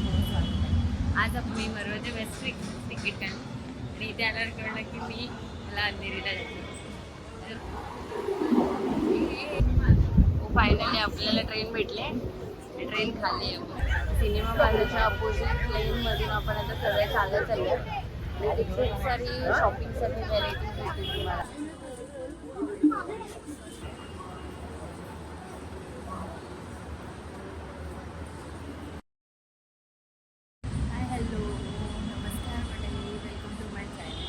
आज आपण मी मरवाच्या waste ticket काढलं. आणि इथे आल्यावर कळलं की मी मला अंधेरीला जाते फायनली हो, आपल्याला ट्रेन भेटले. ट्रेन खाली आहे. सिनेमा बाजारच्या अपोजिट लेनमधून आपण आता सगळे चालत चाललो आणि खूप सारी शॉपिंगसाठी व्हरायटीज भेटतील तुम्हाला हाय हॅलो नमस्कार मंडळी वेलकम टू माय चॅनल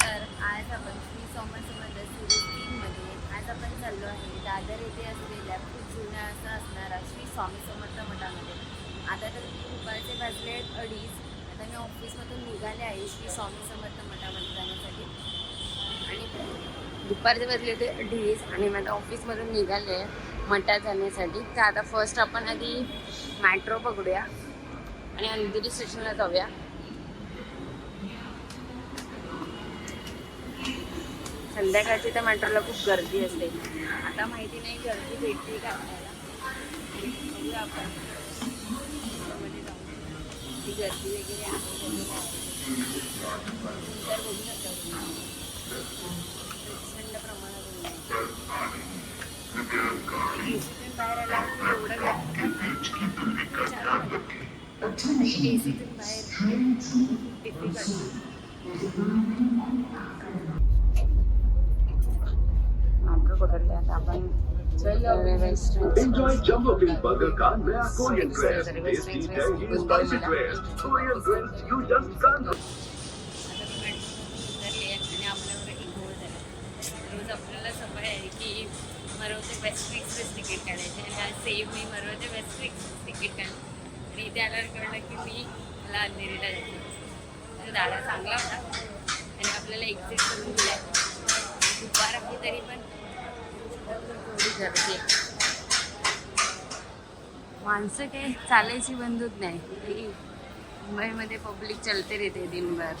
तर आज आपण श्री सोमन समर्थ सिरीज तीनमध्ये आज आपण चाललो आहे दादर येथे असलेल्या खूप जुन्या असा असणारा श्री स्वामी समर्थ मठामध्ये. आता तर दुपारचे वाजले आहेत अडीच. आता मी ऑफिसमधून निघाले आहे श्री स्वामी समर्थ मठामध्ये जाण्यासाठी. आणि दुपारचे वाजले ते अडीच आणि मी आता ऑफिसमधून निघाले आहे मठात जाण्यासाठी. तर आता फर्स्ट आपण आधी मॅट्रो पकडूया आणि अंधेरी स्टेशनला जाऊया. संध्याकाळची त्या मेट्रोला खूप गर्दी असते. आता माहिती नाही गर्दी भेटते का आपल्याला? गर्दी वगैरे आहे प्रमाणात एसीतून बाहेर एवढं पकडले आता आपण Enjoy Jumbo King Burger का नया Korean twist. Tasty, tangy, spicy twist. Korean twist you just can't. आपल्याला सवय आहे की मरवते बेस्ट एक्सप्रेस तिकीट काढायचे आणि आज सेम मी मरवते बेस्ट एक्सप्रेस तिकीट काढ आणि इथे आल्यावर कळलं की मी मला अंधेरीला तर दादा चांगला होता आणि आपल्याला एक्झिट करून दिला दुपार आपली तरी पण थोडी गर्दी माणसं काही चालायची बंदूक नाही. मुंबईमध्ये पब्लिक चलते रहते दिनभर.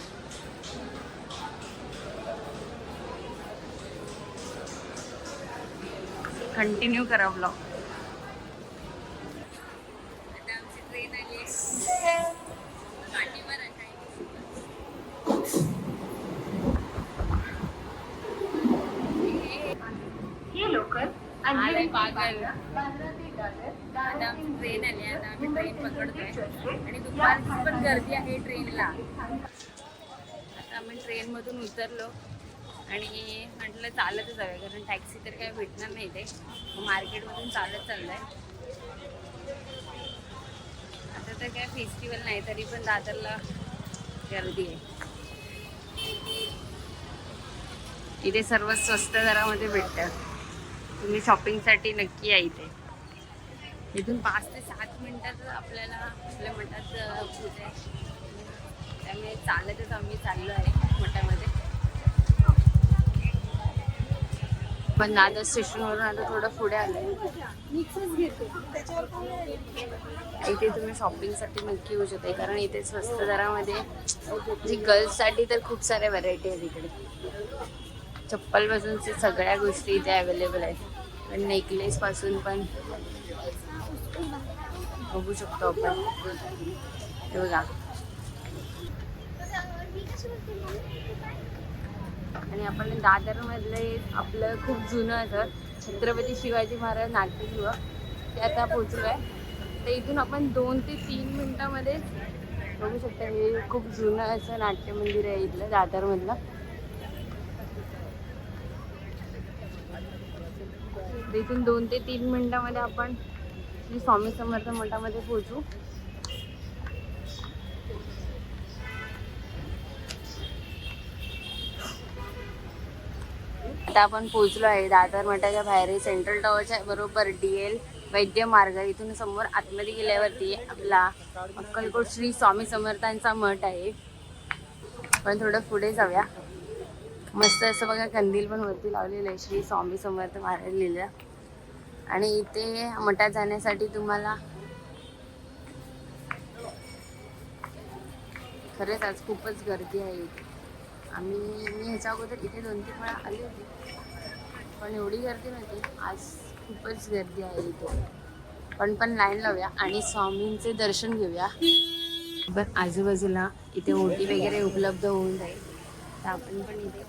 कंटिन्यू करा ब्लॉग आता आमची ट्रेन आली आहे पाठीवर आहे हे लोकल पागल. आता आमची ट्रेन आली आहे. आता आम्ही ट्रेन पकडतोय. आणि दुपारची पण गर्दी आहे ट्रेनला आता आम्ही ट्रेनमधून उतरलो. आणि म्हटलं चालतच जाऊया कारण टॅक्सी तर काही भेटणार नाही ते मार्केटमधून चालत चाललंय. आता तर काय फेस्टिवल नाही तरी पण दादरला गर्दी आहे. इथे सर्व स्वस्त दरामध्ये भेटतं तुम्ही शॉपिंगसाठी नक्की या इथे. इथून पाच ते सात मिनटात आपल्याला आपल्या मठात अ, त्यामुळे चालतच आम्ही चाललो आहे मठामध्ये. पण दादर स्टेशनवरून आता थोडं पुढे आलं. इथे तुम्ही शॉपिंगसाठी नक्की येऊ शकते. कारण इथे स्वस्त दरामध्ये जी गर्ल्ससाठी तर खूप साऱ्या व्हरायटी आहेत इकडे. चप्पलपासून सगळ्या गोष्टी इथे अवेलेबल आहेत. नेकलेसपासून पण बघू शकतो आपण. हे बघा. आणि आपण दादरमधले आपलं खूप जुनं असं छत्रपती शिवाजी महाराज नाट्यगृह ते आता पोचलो आहे तर इथून आपण दोन ते तीन मिनटामध्ये बघू शकता हे खूप जुनं असं नाट्य मंदिर आहे इथलं दादरमधलं. तर इथून दोन ते तीन मिनिटामध्ये आपण श्री स्वामी समर्थ मठामध्ये पोहोचू. आता आपण पोहोचलो आहे दादर मठाच्या बाहेर सेंट्रल टॉवरच्या बरोबर डी एल वैद्य मार्ग. इथून समोर आतमध्ये गेल्यावरती आपला अक्कलकोट श्री स्वामी समर्थांचा मठ आहे. पण थोडं पुढे जाऊया. मस्त असं बघा कंदील पण वरती लावलेलं आहे श्री स्वामी समर्थ महाराज लिहिलं आणि इथे मठात जाण्यासाठी तुम्हाला खरंच आज खूपच गर्दी आहे आम्ही मी ह्याच्या अगोदर इथे दोन तीन वेळा आली होती. पण एवढी गर्दी नव्हती. आज खूपच गर्दी आहे इथे. पण पण लाईन लावूया आणि स्वामींचे दर्शन घेऊया. पण आजूबाजूला इथे ओटी वगैरे उपलब्ध होऊन जाईल. तर आपण पण इथे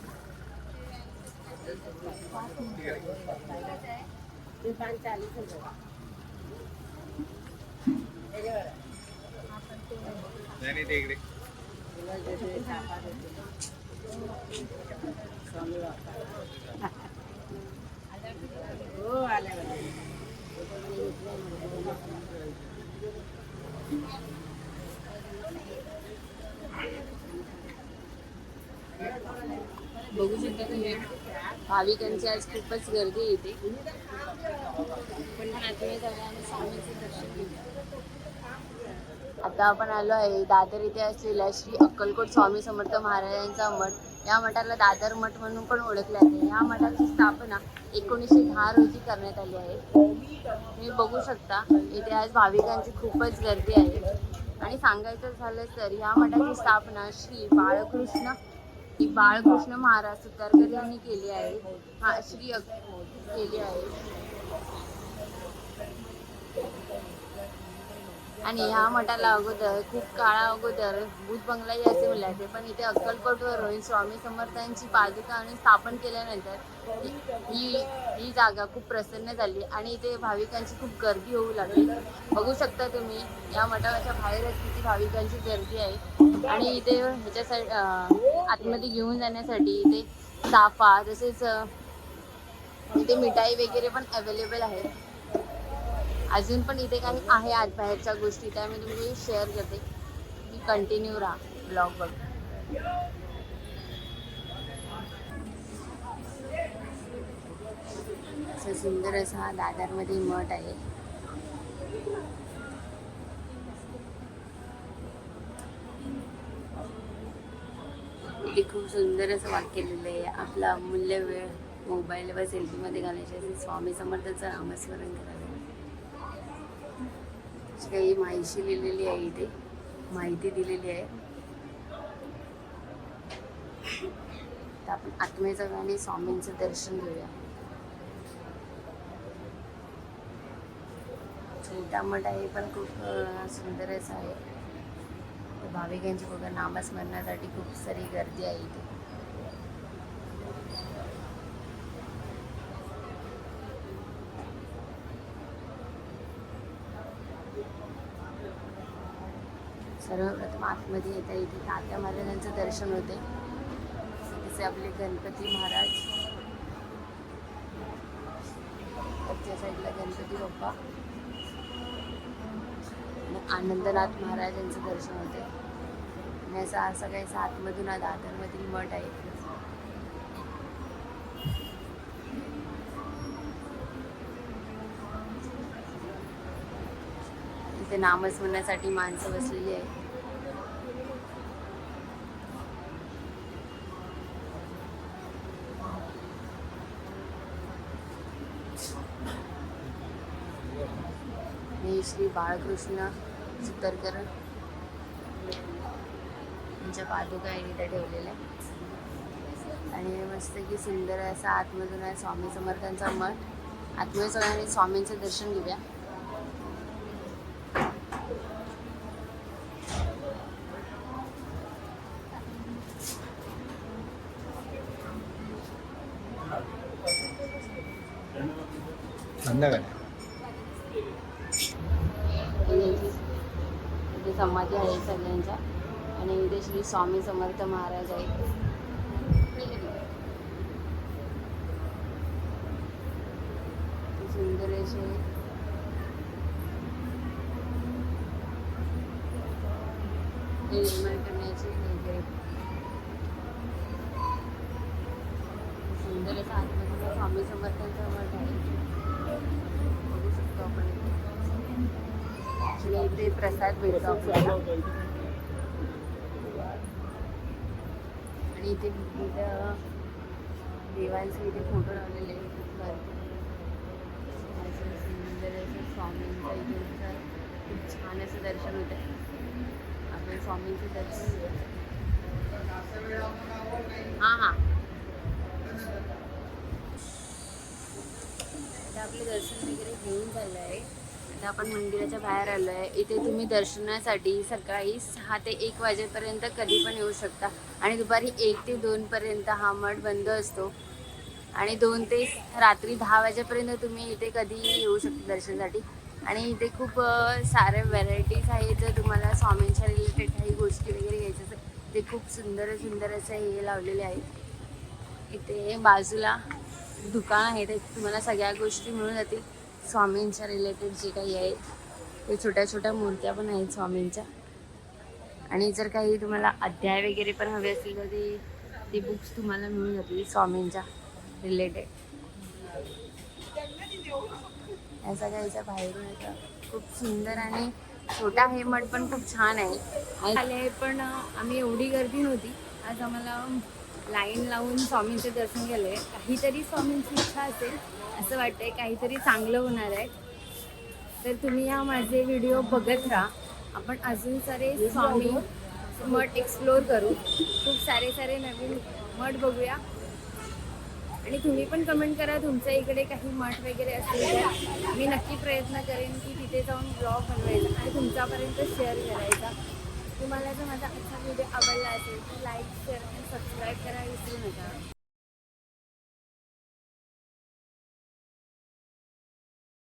बघू शकता तुम्ही. भाविकांची आज खूपच गर्दी येते इथे पण आतमध्ये जाऊया आणि स्वामींचं दर्शन घेऊया आता आपण आलो आहे दादर इथे असलेल्या श्री अक्कलकोट स्वामी समर्थ महाराजांचा मठ. या मठाला दादर मठ म्हणून पण ओळखले आहे. या मठाची स्थापना एकोणीसशे दहा रोजी करण्यात आली आहे. तुम्ही बघू शकता इथे आज भाविकांची खूपच गर्दी आहे. आणि सांगायचं झालं तर या मठाची स्थापना श्री बाळकृष्ण ही बाळकृष्ण महाराज सुतारकर यांनी केली आहे. हा श्री केली आहे. आणि ह्या मठाला अगोदर खूप काळा अगोदर भूत बंगला असे म्हणले पण इथे अक्कलकोटवरून स्वामी समर्थांची पादुका आणि स्थापन केल्यानंतर ही- ही जागा खूप प्रसन्न झाली आणि इथे भाविकांची खूप गर्दी होऊ लागली. बघू शकता तुम्ही या मठाच्या बाहेरच किती भाविकांची गर्दी आहे. आणि इथे ह्याच्यासाठी आतमध्ये घेऊन जाण्यासाठी इथे चाफा तसेच इथे मिठाई वगैरे पण अवेलेबल आहे अजून पण इथे काही आहे आज बाहेरच्या गोष्टी त्या मी तुम्ही शेअर करते. मी कंटिन्यू राहा ब्लॉग बघ. असं सुंदर असा हा दादरमध्ये मठ आहे. इथे खूप सुंदर असं वाक्य लिहिलं आहे आपला अमूल्य वेळ मोबाईलवर सेल्फीमध्ये घालायचे स्वामी समर्थाचं नामस्मरण करायचं जी काही माहिती लिहिलेली आहे इथे. माहिती दिलेली आहे. तर आपण आत्मे जाऊया आणि स्वामींचं दर्शन घेऊया. छोटा मठ आहे पण खूप सुंदरच सुंदर असं आहे. भाविकांची बघा नामस्मरणासाठी खूप सारी गर्दी आहे इथे. सर्वप्रथम आतमध्ये येता येते. तात्या महाराजांचं दर्शन होते. जसे आपले गणपती महाराज. वरच्या साईडला गणपती बाप्पा. आनंदनाथ महाराजांचं दर्शन होते. आणि असं असं काही सातमधून हा दादरमधील मठ आहे. इथे नामस्मरणासाठी माणसं बसलेली आहे मी श्री बाळकृष्ण सुतरकर यांच्या पादुका आहे इथे ठेवलेल्या आणि मस्त की सुंदर असा आतमधून आहे स्वामी समर्थांचा मठ. आतमध्ये सगळ्यांनी स्वामींचं दर्शन घेऊया. यांची समाधी आहे सगळ्यांच्या. आणि इथे श्री स्वामी समर्थ महाराज आहेत. सुंदर असे निर्माण करण्याचे वगैरे सुंदर असं स्वामी समर्थांचा मठ आहे. बघू शकतो आपण आणि इथे प्रसाद भेटतो आपल्याला आणि इथे विविध देवांचे इथे फोटो लावलेले आहेत. खूप असं सुंदर असं स्वामींचं इथे खूप छान असं दर्शन होतं आहे. आपण स्वामींचं दर्शन हां हां. आता आपलं दर्शन वगैरे घेऊन झालं आहे आता आपण मंदिराच्या बाहेर आलो आहे इथे तुम्ही दर्शनासाठी सकाळी सहा ते एक वाजेपर्यंत कधी पण येऊ शकता. आणि दुपारी एक ते दोनपर्यंत हा मठ बंद असतो. आणि दोन ते रात्री दहा वाजेपर्यंत तुम्ही इथे कधीही येऊ शकता दर्शनासाठी. आणि इथे खूप सारे व्हरायटीज आहेत जर तुम्हाला स्वामींच्या रिलेटेड काही गोष्टी वगैरे घ्यायच्या असेल ते खूप सुंदर सुंदर असं हे लावलेले आहेत. इथे बाजूला दुकान आहे ते तुम्हाला सगळ्या गोष्टी मिळून जातील. स्वामींच्या रिलेटेड जे काही आहे ते छोट्या छोट्या मूर्त्या पण आहेत स्वामींच्या. आणि जर काही तुम्हाला अध्याय वगैरे पण हवे असतील तर ते ते बुक्स तुम्हाला मिळून जातील स्वामींच्या रिलेटेड या सगळ्याच्या बाहेरून येतं खूप सुंदर आणि छोटा हे मठ पण खूप छान आहे. आले पण आम्ही एवढी गर्दी नव्हती. आज आम्हाला लाईन लावून स्वामींचे दर्शन केले काहीतरी स्वामींची इच्छा असेल असं वाटतंय काहीतरी चांगलं होणार आहे. तर तुम्ही या माझे व्हिडिओ बघत राहा. आपण अजून सारे स्वामी मठ एक्सप्लोर करू. खूप सारे सारे नवीन मठ बघूया. आणि तुम्ही पण कमेंट करा तुमच्या इकडे काही मठ वगैरे असेल तर. मी नक्की प्रयत्न करेन की तिथे जाऊन ब्लॉग बनवायचा आणि तुमच्यापर्यंत शेअर करायचा. तुम्हाला जर माझा आजचा व्हिडिओ आवडला असेल तर लाईक शेअर आणि सबस्क्राईब करा विसरू नका.